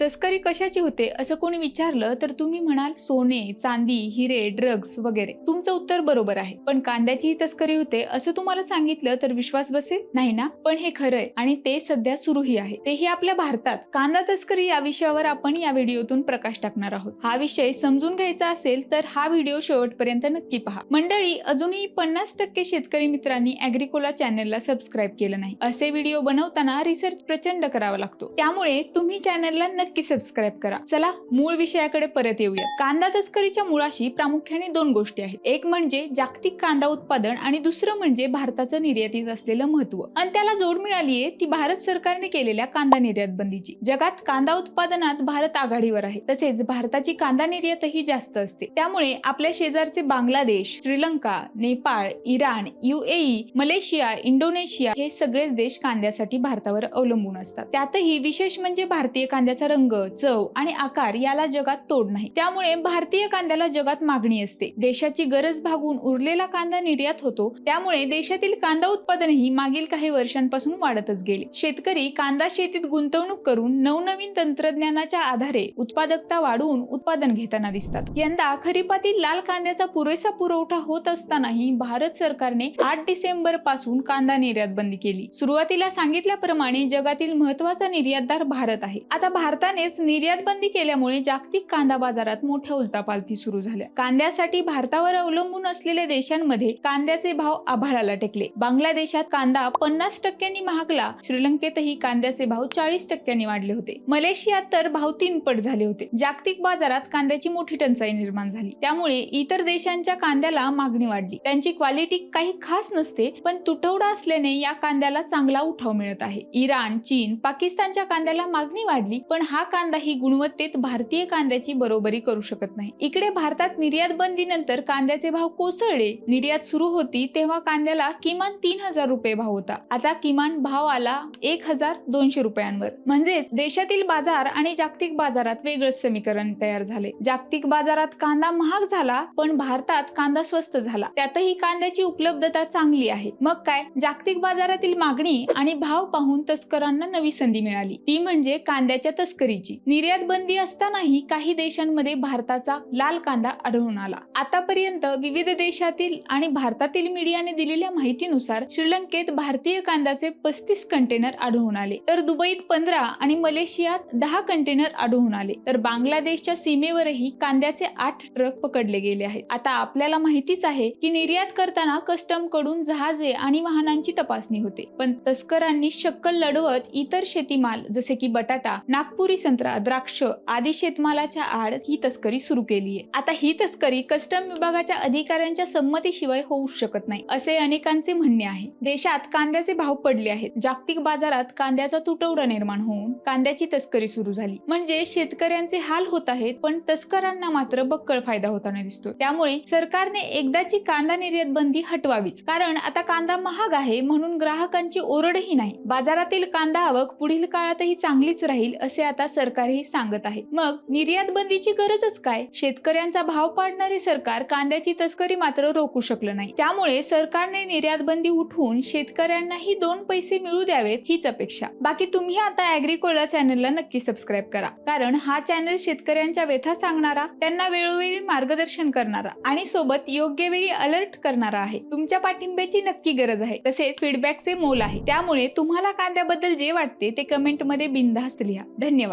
तस्करी कशाची होते असं कोणी विचारलं तर तुम्ही म्हणाल सोने चांदी हिरे ड्रग्ज वगैरे. तुमचं उत्तर बरोबर आहे. पण कांद्याचीही तस्करी होते असं तुम्हाला सांगितलं तर विश्वास बसेल? नाही ना? पण हे खरंय आणि ते सध्या सुरूही आहे. तेही आपल्या भारतात. कांदा तस्करी या विषयावर आपण या व्हिडिओतून प्रकाश टाकणार आहोत. हा विषय समजून घ्यायचा असेल तर हा व्हिडिओ शेवटपर्यंत नक्की पहा. मंडळी अजूनही पन्नास टक्के शेतकरी मित्रांनी अॅग्रिकोला चॅनलला सबस्क्राईब केलं नाही. असे व्हिडिओ बनवताना रिसर्च प्रचंड करावा लागतो. त्यामुळे तुम्ही चॅनलला नक्की सबस्क्राईब करा. चला मूळ विषयाकडे परत येऊया. कांदा तस्करीच्या मुळाशी प्रामुख्याने दोन गोष्टी आहेत. एक म्हणजे जागतिक कांदा उत्पादन आणि दुसरं म्हणजे भारताचं निर्यातीत असलेलं महत्त्व आणि त्याला जोड मिळालीये ती भारत सरकारने केलेल्या कांदा निर्यात बंदीची जगात कांदा उत्पादनात भारत आघाडीवर आहे. तसेच भारताची कांदा निर्यातही जास्त असते. त्यामुळे आपल्या शेजारचे Bangladesh Sri Lanka Nepal Iran UAE Malaysia Indonesia हे सगळेच देश कांद्यासाठी भारतावर अवलंबून असतात. त्यातही विशेष म्हणजे भारतीय कांद्याचा रंग चव आणि आकार याला जगात तोड नाही. त्यामुळे भारतीय कांद्याला जगात मागणी असते. देशाची गरज भागून उरलेला कांदा निर्यात होतो. त्यामुळे देशातील कांदा उत्पादनही मागील काही वर्षांपासून वाढतच गेले. शेतकरी कांदा शेतीत गुंतवणूक करून नवनवीन तंत्रज्ञानाच्या आधारे उत्पादकता वाढवून उत्पादन घेताना दिसतात. यंदा खरीपातील लाल कांद्याचा पुरेसा पुरवठा होत असतानाही भारत सरकारने आठ डिसेंबरपासून कांदा निर्यात बंदी केली. सुरुवातीला सांगितल्याप्रमाणे जगातील महत्त्वाचा निर्यातदार भारत आहे. आता भारतानेच निर्यात बंदी केल्यामुळे जागतिक कांदा बाजारात मोठ्या उलतापालती सुरू झाल्या. कांद्यासाठी भारतावर अवलंबून असलेल्या देशांमध्ये कांद्याचे भाव आभाळाला टेकले. बांगलादेशात कांदा पन्नास टक्क्यांनी महागला श्रीलंकेतही कांद्याचे भाव चाळीस टक्क्यांनी वाढले होते. मलेशियात तर भाव तीन पट झाले होते. जागतिक बाजारात कांद्याची मोठी टंचाई निर्माण झाली. त्यामुळे इतर देशांच्या कांद्याला मागणी वाढली. त्यांची क्वालिटी काही खास नसते पण तुटवडा असल्याने या कांद्याला चांगला उठाव मिळत आहे. इराण चीन पाकिस्तानच्या कांद्याला मागणी वाढली पण हा कांदा ही गुणवत्तेत भारतीय कांद्याची बरोबरी करू शकत नाही. इकडे भारतात निर्यात बंदीनंतर कांद्याचे भाव कोसळले. निर्यात सुरू होती तेव्हा कांद्याला किमान तीन हजार रुपये भाव होता. आता किमान भाव आला एक हजार दोनशे रुपयांवर. म्हणजे देशातील बाजार आणि जागतिक बाजारात वेगळंच समीकरण तयार झाले. जागतिक बाजारात कांदा महाग झाला पण भारतात कांदा स्वस्त झाला. त्यातही कांद्याची उपलब्धता चांगली आहे. मग काय? जागतिक बाजारातील मागणी आणि भाव पाहून तस्करांना नवी संधी मिळाली. ती म्हणजे कांद्याच्या तस्करीची. निर्यात बंदी असतानाही काही देशांमध्ये भारताचा लाल कांदा आढळून आला. आतापर्यंत विविध देशातील आणि भारतातील मीडियाने दिलेल्या माहितीनुसार श्रीलंकेत भारतीय कांद्याचे पस्तीस कंटेनर आढळून आले. तर दुबईत पंधरा आणि मलेशियात दहा कंटेनर आढळून आले. तर बांगलादेशच्या सीमेवरही कांद्याचे आठ ट्रक पकडले गेले आहेत. आता आपल्याला माहितीच आहे की निर्यात करताना कस्टमकडून जहाजे आणि वाहनांची तपासणी होते. पण तस्करांनी शक्कल लढवत इतर शेतीमाल जसे की बटाटा नागपूर संत्रा द्राक्ष आदी शेतमालाच्या आड ही तस्करी सुरू केली आहे. आता ही तस्करी कस्टम विभागाच्या अधिकाऱ्यांच्या संमतीशिवाय होऊ शकत नाही असे अनेकांचे म्हणणे आहे. देशात कांद्याचे भाव पडले आहेत. जागतिक बाजारात कांद्याचा तुटवडा निर्माण होऊन कांद्याची तस्करी सुरू झाली. म्हणजे शेतकऱ्यांचे हाल होत आहेत पण तस्करांना मात्र बक्कळ फायदा होताना दिसतो त्यामुळे सरकारने एकदाची कांदा निर्यात बंदी हटवावीच. कारण आता कांदा महाग आहे म्हणून ग्राहकांची ओरडही नाही. बाजारातील कांदा आवक पुढील काळातही चांगलीच राहील असे आता सरकारही सांगत आहे. मग निर्यात बंदीची गरजच काय? शेतकऱ्यांचा भाव पाडणारे सरकार कांद्याची तस्करी मात्र रोखू शकलं नाही. त्यामुळे सरकारने निर्यात बंदी उठवून शेतकऱ्यांनाही दोन पैसे मिळू द्यावेत हीच अपेक्षा. बाकी तुम्ही आता अॅग्रिकोला चॅनलला नक्की सबस्क्राईब करा. कारण हा चॅनल शेतकऱ्यांच्या व्यथा सांगणारा त्यांना वेळोवेळी मार्गदर्शन करणारा आणि सोबत योग्य वेळी अलर्ट करणारा आहे. तुमच्या पाठिंब्याची नक्की गरज आहे. तसेच फीडबॅकचे मोल आहे. त्यामुळे तुम्हाला कांद्याबद्दल जे वाटते ते कमेंटमध्ये बिनधास्त लिहा. धन्यवाद.